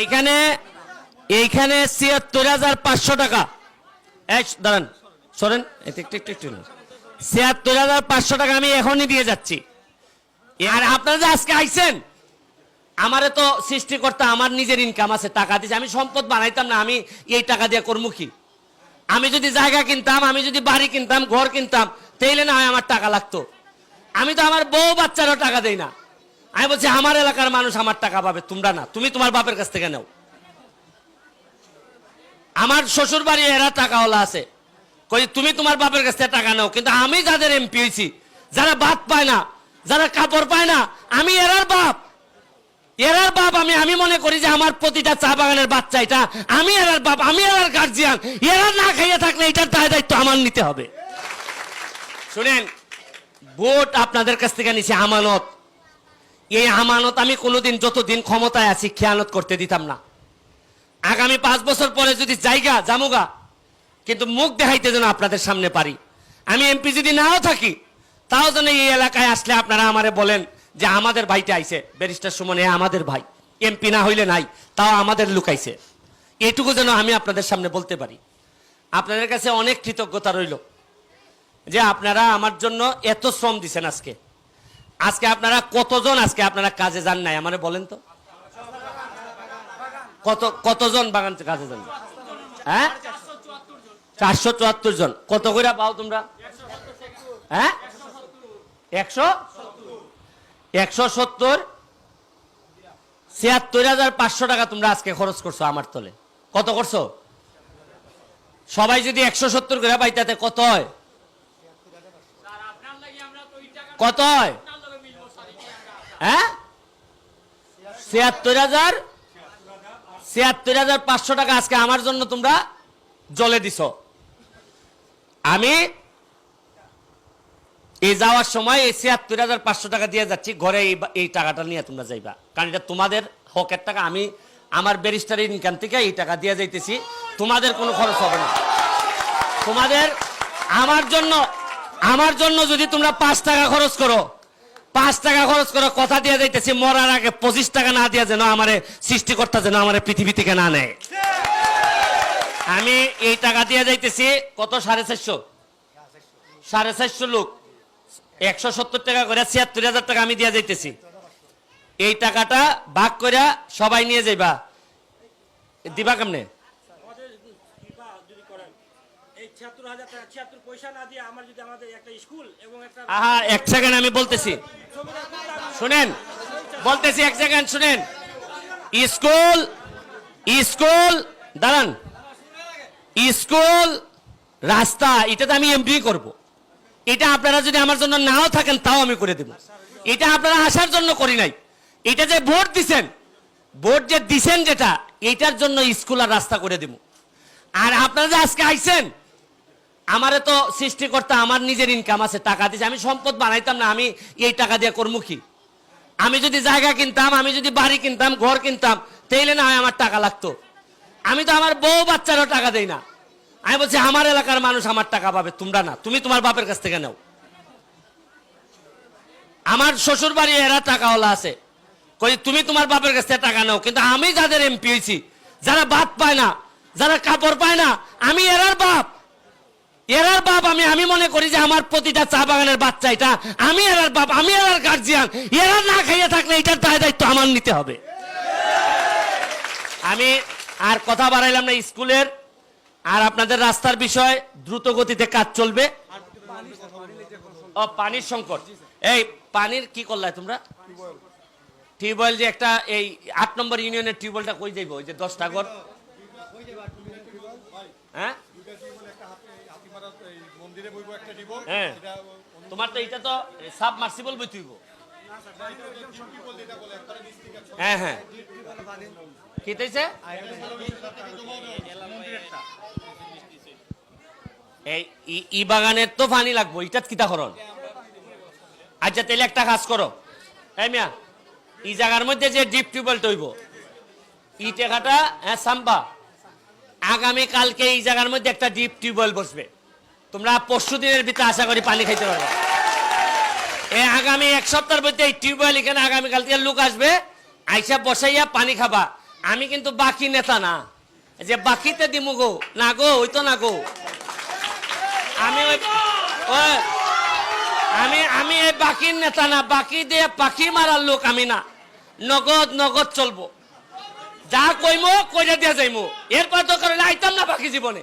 এইখানে এইখানে ছিয়াত্তর হাজার পাঁচশো টাকা। এই, দাঁড়ান, সরেন ছিয়াত্তর হাজার পাঁচশো টাকা আমি এখনই দিয়ে যাচ্ছি। আর আপনারা যে আজকে আইছেন, আমারে তো সৃষ্টিকর্তা আমার নিজের ইনকাম আছে, টাকা দিচ্ছে আমি সম্পদ বানাইতাম না, আমি এই টাকা দিয়ে করব কি? আমি যদি জায়গা কিনতাম, আমি যদি বাড়ি কিনতাম, ঘর কিনতাম, তাইলে না হয় আমার টাকা লাগতো। আমি তো আমার বউ বাচ্চারও টাকা দেই না। আমি বলছি, আমার এলাকার মানুষ আমার টাকা পাবে, তোমরা না, তুমি তোমার বাপের কাছ থেকে নাও। আমার শ্বশুর বাড়ি এরা টাকাওয়ালা আছে। কই, তুমি তোমার বাপের কাছ থেকে টাকা নাও। কিন্তু আমি যাদের এমপি হয়েছি, যারা ভাত পায় না, যারা কাপড় পায় না, আমি এরার বাপ। এরার বাপ আমি আমি মনে করি যে আমার প্রতিটা চা বাগানের বাচ্চা এটা। আমি এরার বাপ, আমি এরার গার্জিয়ান এরা না খাইয়ে থাকলে এটার দায় দায়িত্ব আমার নিতে হবে। শুনেন, ভোট আপনাদের কাছ থেকে নিছে, আমানত। এই আমানত আমি কোনোদিন যতদিন ক্ষমতায় আছি খেয়ানত করতে দিতাম না। আগামী পাঁচ বছর পরে যদি জায়গা, জামুগা, কিন্তু মুখ দেখাইতে যেন আপনাদের সামনে পারি। আমি এমপি যদি নাও থাকি, তাও যেন এই এলাকায় আসলে আপনারা আমারে বলেন যে আমাদের ভাইটা আইছে। ব্যারিস্টার সুমনে আমাদের ভাই। এমপি না হইলে নাই, তাও আমাদের লুকাইছে। এটুকু যেন আমি আপনাদের সামনে বলতে পারি। আপনাদের কাছে অনেক কৃতজ্ঞতা রইল যে আপনারা আমার জন্য এত শ্রম দিছেন আজকে। আজকে আপনারা কতজন আজকে আপনারা কাজে যান নাই? আমারে বলেন তো। কত, কতজন বাগান কাজে যান? হ্যাঁ? চারশো চুয়াত্তর জন। কত করে পাও তোমরা? হ্যাঁ? একশো? একশো সত্তর? ছিয়াত্তর হাজার পাঁচশো টাকা তোমরা আজকে খরচ করছ আমার তলে। কত করছ? সবাই যদি একশো সত্তর করে পাই তাতে কত হয়? কত হয়? হ্যাঁ? ছিয়াত্তর হাজার? ছিয়াত্তর হাজার পাঁচশো টাকা আজকে আমার জন্য তোমরা জলে দিছ। আমি এই যাওয়ার সময় এই ছিয়াত্তর হাজার পাঁচশো টাকা দিয়ে যাচ্ছি, ঘরে এই এই টাকাটা নিয়ে তোমরা যাইবা। কারণ এটা তোমাদের হকের টাকা, আমি আমার ব্যারিস্টার ইনকাম থেকে এই টাকা দিয়ে যাইতেছি। তোমাদের কোনো খরচ হবে না। তোমাদের আমার জন্য আমার জন্য যদি তোমরা পাঁচ টাকা খরচ করো পাঁচ টাকা খরচ করো কথা দিয়ে যাইতেছি, মরার আগে পঁচিশ টাকা না দিয়ে যেন আমারে সৃষ্টিকর্তা যেন আমার পৃথিবী থেকে না নেয়। আমি এই টাকা দিয়ে যাইতেছি, কত? সাড়ে চারশো। সাড়ে চারশো লোক। একশো সত্তর টাকা করে ছিয়াত্তর হাজার টাকা আমি দিয়ে যাইতেছি। এই টাকাটা ভাগ করে সবাই নিয়ে যাইবা। দিবা কেমনে? এক সেকেন্ড আমি বলতেছি। শুনেন, বলতেছি এক সেকেন্ড শুনেন। স্কুল স্কুল, দাঁড়ান। স্কুল, রাস্তা, এটা তো আমি এমপি করব। এটা আপনারা যদি আমার জন্য নাও থাকেন, তাও আমি করে দেব। এটা আপনারা আসার জন্য করি নাই। এটা যে ভোট দিছেন, ভোট যে দিছেন যেটা, এটার জন্য স্কুল আর রাস্তা করে দেব। আর আপনারা যে আজকে আইছেন, আমারে তো সৃষ্টিকর্তা আমার নিজের ইনকাম আছে, টাকা দিচ্ছে আমি সম্পদ বানাইতাম না, আমি এই টাকা দিয়ে করব কি আমি যদি জায়গা কিনতাম, আমি যদি বাড়ি কিনতাম, ঘর কিনতাম, তাইলে না হয় আমার টাকা লাগতো। আমি তো আমার বউ বাচ্চারও টাকা দেই না। আমি বলছি, আমার এলাকার মানুষ আমার টাকা পাবে, তোমরা না, তুমি তোমার বাপের কাছ থেকে নাও। আমার শ্বশুর বাড়ি এরা টাকাওয়ালা আছে। কই, তুমি তোমার বাপের কাছ থেকে টাকা নাও। কিন্তু আমি যাদের এমপি হয়েছি যারা ভাত পায় না, যারা কাপড় পায় না, আমি এরার বাপ এরার বাপ। আমি মনে করি যে আমার প্রতিটা চা বাগানের বাচ্চা এটা। আমি এরার বাপ, আমি এরার গার্জিয়ান এরা না খাইয়ে থাকলে এটার দায় দায়িত্ব আমার নিতে হবে। আমি আর কথা বাড়াইলাম না স্কুলের। আর আপনাদের রাস্তার বিষয়, দ্রুত গতিতে কাজ চলবে। ও, পানির সংকট। এই, পানির কি করলাই তোমরা? টিউবওয়েল যে একটা, এই আট নম্বর ইউনিয়নের টিউবওয়েলটা কই যাইব? ওই যে দশটা ঘর। হ্যাঁ? মন্দিরে বইব একটা দিব হ্যাঁ। তোমার তো এটা তো সাবমার্সিবল বই তুইব হ্যাঁ হ্যাঁ। কি তাইছে এই ই- ই বাগানের তো পানি লাগবো ইটাত কিতা করন আচ্ছা তাহলে একটা কাজ করো। এই মিয়া এই জায়গার মধ্যে যে ডিপ টিউবওয়েল তৈব ই টেকাটা হ্যাঁ সাম্বা। আগামী কালকে এই জায়গার মধ্যে একটা ডিপ টিউবওয়েল বসবে। তোমরা পরশু দিনের ভিতরে আশা করি পানি খাইতে পারবে। এই আগামী এক সপ্তাহের মধ্যে এই টিউবওয়েল এখানে আগামীকাল থেকে লোক আসবে, আইসা বসাইয়া পানি খাবা। আমি কিন্তু বাকি নেতা না। যে বাকিতে দিমু গো। না গো, ওই তো না গো। আমি আমি আমি এই বাকির নেতা না। বাকি দিয়ে পাখি মারার লোক আমি না। নগদ নগদ চলবো। যা কইমো, কইরা দিয়া যাইমো। এরপর তো কারণে আইতাম না বাকি জীবনে।